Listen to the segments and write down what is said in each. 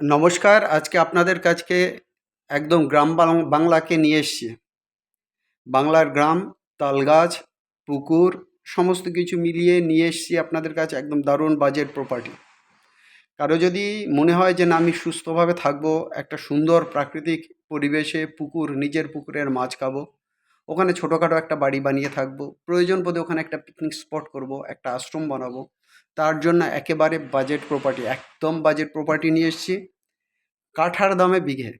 নমস্কার, আজকে আপনাদের কাছকে একদম গ্রাম বাংলাকে নিয়ে এসছি। বাংলার গ্রাম, তালগাছ, পুকুর, সমস্ত কিছু মিলিয়ে নিয়ে এসছি আপনাদের কাছে একদম দারুণ বাজেট প্রপার্টি কারও যদি মনে হয় যে না, আমি সুস্থভাবে থাকব, একটা সুন্দর প্রাকৃতিক পরিবেশে পুকুর, নিজের পুকুরের মাছ খাব, ওখানে ছোটোখাটো একটা বাড়ি বানিয়ে থাকব, প্রয়োজন বোধে ওখানে একটা পিকনিক স্পট করব, একটা আশ্রম বানাবো তার জন্য একেবারে বাজেট প্রপার্টি একদম বাজেট প্রপার্টি নিয়ে এসছি। কাঠার দামে বিঘে।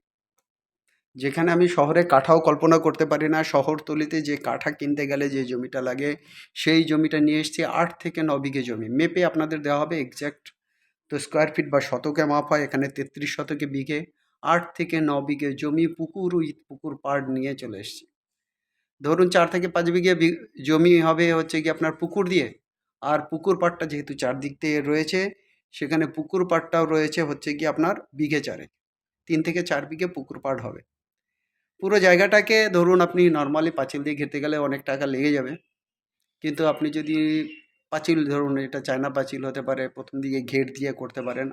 যেখানে আমি শহরে কাঠাও কল্পনা করতে পারি না, শহরতলিতে যে কাঠা কিনতে গেলে যে জমিটা লাগে, সেই জমিটা নিয়ে এসেছি আট থেকে ন বিঘে জমি। মেপে আপনাদের দেওয়া হবে এক্স্যাক্ট তো স্কোয়ার ফিট বা শতকে মাপ হয়, এখানে তেত্রিশ শতকে বিঘে। আট থেকে ন বিঘে জমি, পুকুর উইথ পুকুর, পাড় নিয়ে চলে এসেছি। ধরুন চার থেকে পাঁচ বিঘে জমি হবে হচ্ছে কি আপনার পুকুর দিয়ে। আর পুকুর পাড়টা যেহেতু চারদিক থেকে রয়েছে, সেখানে পুকুর পাড়টাও রয়েছে হচ্ছে কি আপনার বিঘে চারে তিন থেকে চার বিঘে পুকুর পাড় হবে। পুরো জায়গাটাকে ধরুন আপনি নর্মালি পাঁচিল দিয়ে ঘেরতে গেলে অনেক টাকা লেগে যাবে। কিন্তু আপনি যদি পাঁচিল ধরুন এটা চায়না পাঁচিল হতে পারে, প্রথম দিকে ঘের দিয়ে করতে পারেন।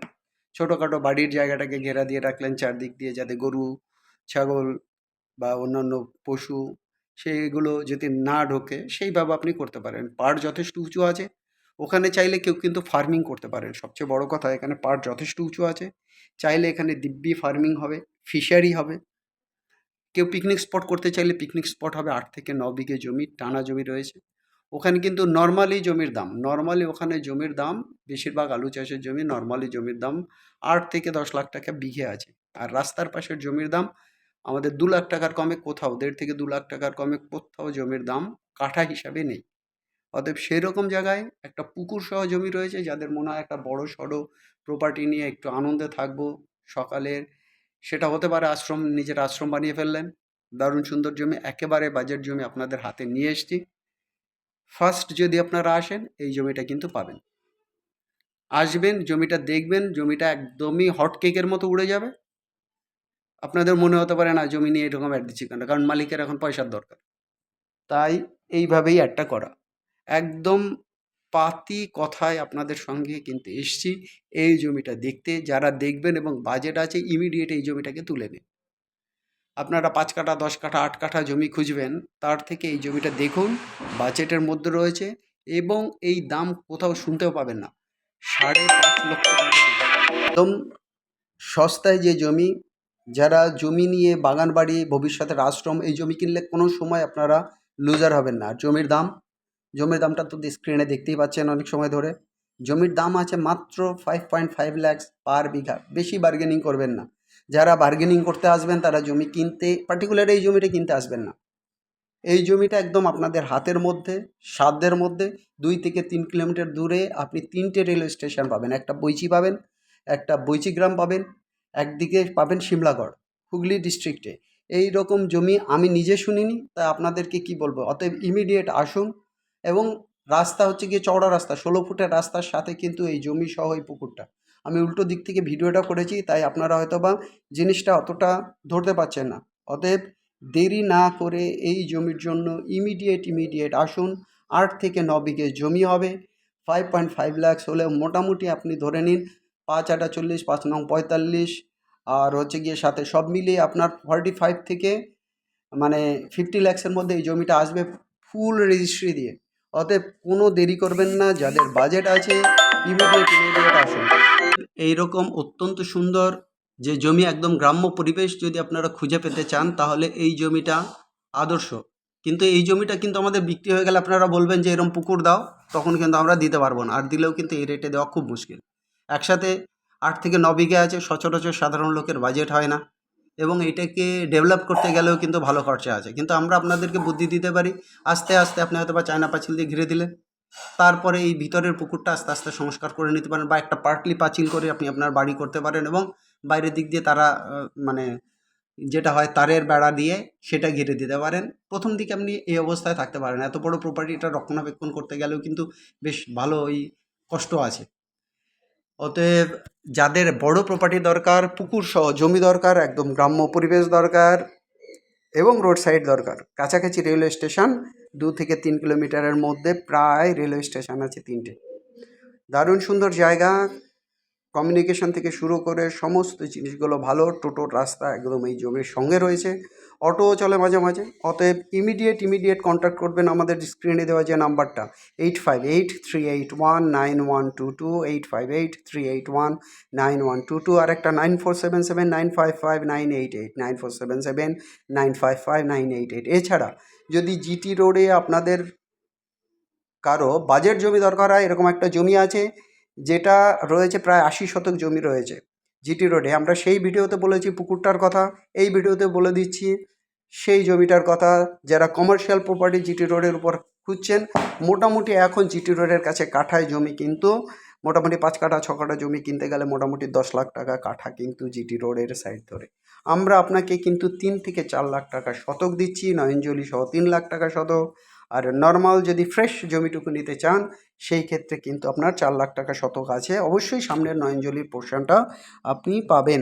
ছোটোখাটো বাড়ির জায়গাটাকে ঘেরা দিয়ে রাখলেন চারদিক দিয়ে যাতে গরু, ছাগল বা অন্যান্য পশু সেইগুলো যদি না ঢোকে, সেইভাবে আপনি করতে পারেন। পাড় যথেষ্ট উঁচু আছে। ওখানে চাইলে কেউ কিন্তু ফার্মিং করতে পারেন। সবচেয়ে বড় কথা, এখানে পাড় যথেষ্ট উঁচু আছে। চাইলে এখানে দিব্যি ফার্মিং হবে ফিশারি হবে। কেউ পিকনিক স্পট করতে চাইলে পিকনিক স্পট হবে, আট থেকে ন বিঘে জমি, টানা জমি রয়েছে। ওখানে কিন্তু নর্মালি জমির দাম নর্মালি ওখানে জমির দাম, বেশিরভাগ আলু চাষের জমি নর্মালি জমির দাম আট থেকে দশ লাখ টাকা বিঘে আছে। আর রাস্তার পাশের জমির দাম, আমাদের দু লাখ টাকার কমে কোথাও, দেড় থেকে দু লাখ টাকার কমে কোথাও জমির দাম কাঠা হিসাবে নেই। অতএব সেই রকম জায়গায় একটা পুকুর সহ জমি রয়েছে যাদের মনে হয় একটা বড় সড়ো প্রপার্টি নিয়ে একটু আনন্দে থাকব সকালের। সেটা হতে পারে আশ্রম, নিজের আশ্রম বানিয়ে ফেললেন। দারুণ সুন্দর জমি, একেবারে বাজেট জমি আপনাদের হাতে নিয়ে এসছি। ফার্স্ট যদি আপনারা আসেন, এই জমিটা কিন্তু পাবেন। আসবেন, জমিটা দেখবেন, জমিটা একদমই হট কেকের মতো উড়ে যাবে। আপনাদের মনে হতে পারে, না, জমি নিয়ে এরকম অ্যাড দিচ্ছি কেন? কারণ মালিকের এখন পয়সার দরকার। তাই এইভাবেই অ্যাডটা করা। একদম পাতি কথায় আপনাদের সঙ্গে কিন্তু এসছি। এই জমিটা দেখতে, যারা দেখবেন এবং বাজেট আছে ইমিডিয়েট এই জমিটাকে তুলে নিন। আপনারা পাঁচ কাঠা, দশ কাঠা, আট কাঠা জমি খুঁজবেন, তার থেকে এই জমিটা দেখুন বাজেটের মধ্যে রয়েছে এবং এই দাম কোথাও শুনতেও পাবেন না। সাড়ে পাঁচ লক্ষ একদম সস্তায় যে জমি, যারা জমি নিয়ে বাগান বাড়ি ভবিষ্যতের আশ্রম, এই জমি কিনলে কোনো সময় আপনারা লুজার হবেন না। জমির দাম জমির দামটা তো স্ক্রিনে দেখতেই পাচ্ছেন অনেক সময় ধরে। জমির দাম আছে মাত্র five point five lakhs per bigha. বেশি বার্গেনিং করবেন না। যারা বার্গেনিং করতে আসবেন, তারা জমি কিনতে পার্টিকুলার এই জমিটা কিনতে আসবেন না। এই জমিটা একদম আপনাদের হাতের মধ্যে, সাধ্যের মধ্যে, দুই থেকে তিন কিলোমিটার দূরে আপনি তিনটে রেলওয়ে স্টেশন পাবেন। একটা বৈচি পাবেন, একটা বৈচিগ্রাম পাবেন, একদিকে পাবেন সিমলাগড় হুগলি ডিস্ট্রিক্টে এই রকম জমি আমি নিজে শুনিনি তাই আপনাদেরকে কি বলব? অতএব ইমিডিয়েট আসুন এবং রাস্তা হচ্ছে গিয়ে চওড়া রাস্তা, ষোলো ফুটের রাস্তার সাথে কিন্তু এই জমি সহ এই পুকুরটা। আমি উল্টো দিক থেকে ভিডিওটা করেছি, তাই আপনারা হয়তো বা জিনিসটা অতটা ধরতে পারছেন না। অতএব দেরি না করে এই জমির জন্য ইমিডিয়েট ইমিডিয়েট আসুন। আট থেকে ন বিঘে জমি হবে। ফাইভ পয়েন্ট ফাইভ ল্যাক্স হলে মোটামুটি আপনি ধরে নিন পাঁচ আটা চল্লিশ পাঁচ নং পঁয়তাল্লিশ, আর হচ্ছে গিয়ে সাথে সব মিলিয়ে আপনার ফর্টি ফাইভ থেকে মানে ফিফটি ল্যাক্সের মধ্যে এই জমিটা আসবে ফুল রেজিস্ট্রি দিয়ে। অতএব কোনো দেরি করবেন না, যাদের বাজেট আছে এইরকম অত্যন্ত সুন্দর যে জমি একদম গ্রাম্য পরিবেশ যদি আপনারা খুঁজে পেতে চান, তাহলে এই জমিটা আদর্শ। কিন্তু এই জমিটা কিন্তু আমাদের বিক্রি হয়ে গেলে আপনারা বলবেন যে এরকম পুকুর দাও। তখন কিন্তু আমরা দিতে পারব না। আর দিলেও কিন্তু এই রেটে দেওয়া খুব মুশকিল। একসাথে আট থেকে ন বিঘে আছে, সচরাচর সাধারণ লোকের বাজেট হয় না। এবং এটাকে ডেভেলপ করতে গেলেও কিন্তু ভালো খরচা আছে। কিন্তু আমরা আপনাদেরকে বুদ্ধি দিতে পারি, আস্তে আস্তে আপনি হয়তো বা চায়না পাঁচিল দিয়ে ঘিরে দিলেন। তারপরে এই ভিতরের পুকুরটা আস্তে আস্তে সংস্কার করে নিতে পারেন বা একটা পার্টলি পাঁচিল করে আপনি আপনার বাড়ি করতে পারেন এবং বাইরের দিক দিয়ে তারা মানে যেটা হয় তারের বেড়া দিয়ে সেটা ঘিরে দিতে পারেন। প্রথম দিকে আপনি এই অবস্থায় থাকতে পারেন। এত বড় প্রপার্টিটা রক্ষণাবেক্ষণ করতে গেলেও কিন্তু বেশ ভালো ওই কষ্ট আছে। অতএব যাদের বড় প্রপার্টি দরকার, পুকুর সহ জমি দরকার, একদম গ্রাম্য পরিবেশ দরকার এবং রোড সাইড দরকার। কাছাকাছি রেলওয়ে স্টেশন দু থেকে তিন কিলোমিটারের মধ্যে প্রায় রেলওয়ে স্টেশন আছে তিনটে। দারুণ সুন্দর জায়গা কমিউনিকেশন থেকে শুরু করে সমস্ত জিনিসগুলো ভালো টোটোর রাস্তা একদম এই জমির সঙ্গে রয়েছে। অটোও চলে মাঝে মাঝে। অতএব ইমিডিয়েট ইমিডিয়েট কন্ট্যাক্ট করবেন আমাদের স্ক্রিনে দেওয়া যে নাম্বারটা। Eight five eight three eight one nine one two two eight five eight three eight one nine one two two আর একটা nine four seven seven nine five five nine eight eight nine four seven seven nine five five nine eight eight এছাড়া যদি GT রোডে আপনাদের কারও budget জমি দরকার হয়, এরকম একটা জমি আছে যেটা রয়েছে প্রায় আশি শতক জমি রয়েছে জিটি রোডে। আমরা সেই ভিডিওতে বলেছি পুকুরটার কথা, এই ভিডিওতে বলে দিচ্ছি সেই জমিটার কথা, যারা কমার্শিয়াল প্রপার্টি জিটি রোডের উপর খুঁজছেন, মোটামুটি এখন জিটি রোডের কাছে কাঠায় জমি কিন্তু, মোটামুটি পাঁচ কাঠা, ছ কাঠা জমি কিনতে গেলে মোটামুটি দশ লাখ টাকা কাঠা কিন্তু জিটি রোডের সাইড ধরে। আমরা আপনাকে কিন্তু তিন থেকে চার লাখ টাকা শতক দিচ্ছি, নয়নজলি সহ তিন লাখ টাকা শতক। আর নর্মাল যদি ফ্রেশ জমিটুকু নিতে চান, সেই ক্ষেত্রে কিন্তু আপনার চার লাখ টাকা শতক আছে। অবশ্যই সামনের নয়নজলির পোর্শনটা আপনি পাবেন।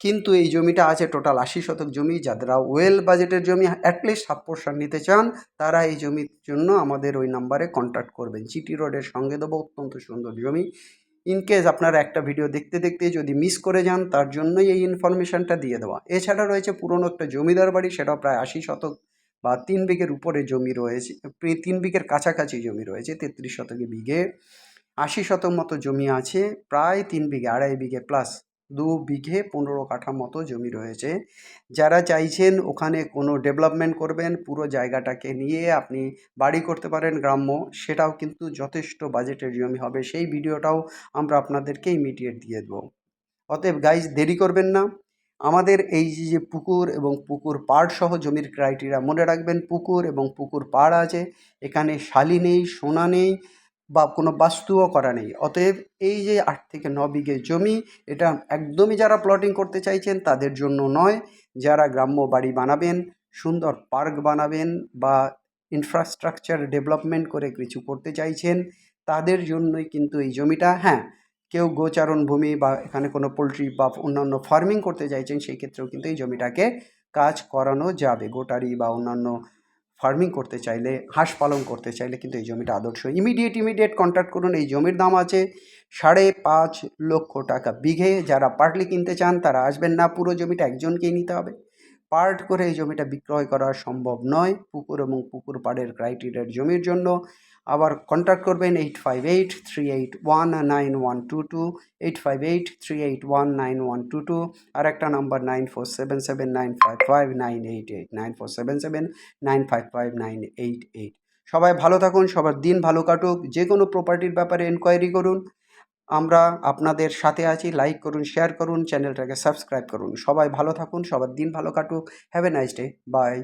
কিন্তু এই জমিটা আছে টোটাল আশি শতক জমি। যারা ওয়েল বাজেটের জমি অ্যাটলিস্ট হাফ পোর্শন নিতে চান, তারা এই জমির জন্য আমাদের ওই নাম্বারে কন্ট্যাক্ট করবেন। জিটি রোডের সঙ্গে দেবো অত্যন্ত সুন্দর জমি। ইনকেস আপনারা একটা ভিডিও দেখতে দেখতে যদি মিস করে যান, তার জন্যই এই ইনফরমেশানটা দিয়ে দেওয়া। এছাড়া রয়েছে পুরনো একটা জমিদার বাড়ি, সেটাও প্রায় আশি শতক বা তিন বিঘের উপরে জমি রয়েছে তিন বিঘের কাছাকাছি জমি রয়েছে, তেত্রিশ শতকে বিঘে। আশি শতক মতো জমি আছে, প্রায় তিন বিঘে, আড়াই বিঘে প্লাস দু বিঘে পনেরো কাঠা মতো জমি রয়েছে। যারা চাইছেন ওখানে কোনো ডেভেলপমেন্ট করবেন, পুরো জায়গাটাকে নিয়ে আপনি বাড়ি করতে পারেন গ্রাম্য, সেটাও কিন্তু যথেষ্ট বাজেটের জমি হবে। সেই ভিডিওটাও আমরা আপনাদেরকে ইমিডিয়েট দিয়ে দেবো। অতএব গাইজ দেরি করবেন না। আমাদের এই যে যে পুকুর এবং পুকুর পাড় সহ জমির ক্রাইটেরিয়া মনে রাখবেন, পুকুর এবং পুকুর পাড় আছে, এখানে শালি নেই, সোনা নেই বা কোনো বাস্তুও করা নেই। অতএব এই যে আট থেকে ন বিঘে জমি, এটা একদমই যারা প্লটিং করতে চাইছেন তাদের জন্য নয়। যারা গ্রাম্য বাড়ি বানাবেন, সুন্দর পার্ক বানাবেন বা ইনফ্রাস্ট্রাকচার ডেভেলপমেন্ট করে কিছু করতে চাইছেন, তাদের জন্যই কিন্তু এই জমিটা। হ্যাঁ কেউ গোচারণ ভূমি বা এখানে কোনো পোলট্রি বা অন্যান্য ফার্মিং করতে চাইছেন, সেই ক্ষেত্রেও কিন্তু এই জমিটাকে কাজ করানো যাবে। গোটারি বা অন্যান্য ফার্মিং করতে চাইলে, হাঁস পালন করতে চাইলে কিন্তু এই জমিটা আদর্শ। ইমিডিয়েট ইমিডিয়েট কন্ট্যাক্ট করুন, এই জমির দাম আছে সাড়ে পাঁচ লক্ষ টাকা। বিঘে যারা পার্টলি কিনতে চান, তারা আসবেন না, পুরো জমিটা একজনকেই নিতে হবে। পার্ট করে এই জমিটা বিক্রয় করা সম্ভব নয়। পুকুর এবং পুকুর পাড়ের ক্রাইটেরিয়ার জমির জন্য। আবার কন্ট্যাক্ট করবেন eight five eight three eight one nine one two two eight five eight three eight one nine one two two আর একটা number nine four seven seven nine five five nine eight eight nine four seven seven nine five five nine eight eight সবাই ভালো থাকুন, সবার দিন ভালো কাটুক যে কোনো প্রপার্টির ব্যাপারে এনকোয়ারি করুন। আমরা আপনাদের সাথে আছি। লাইক করুন শেয়ার করুন চ্যানেলটাকে সাবস্ক্রাইব করুন। সবাই ভালো থাকুন, সবার দিন ভালো কাটুক। Have a nice day bye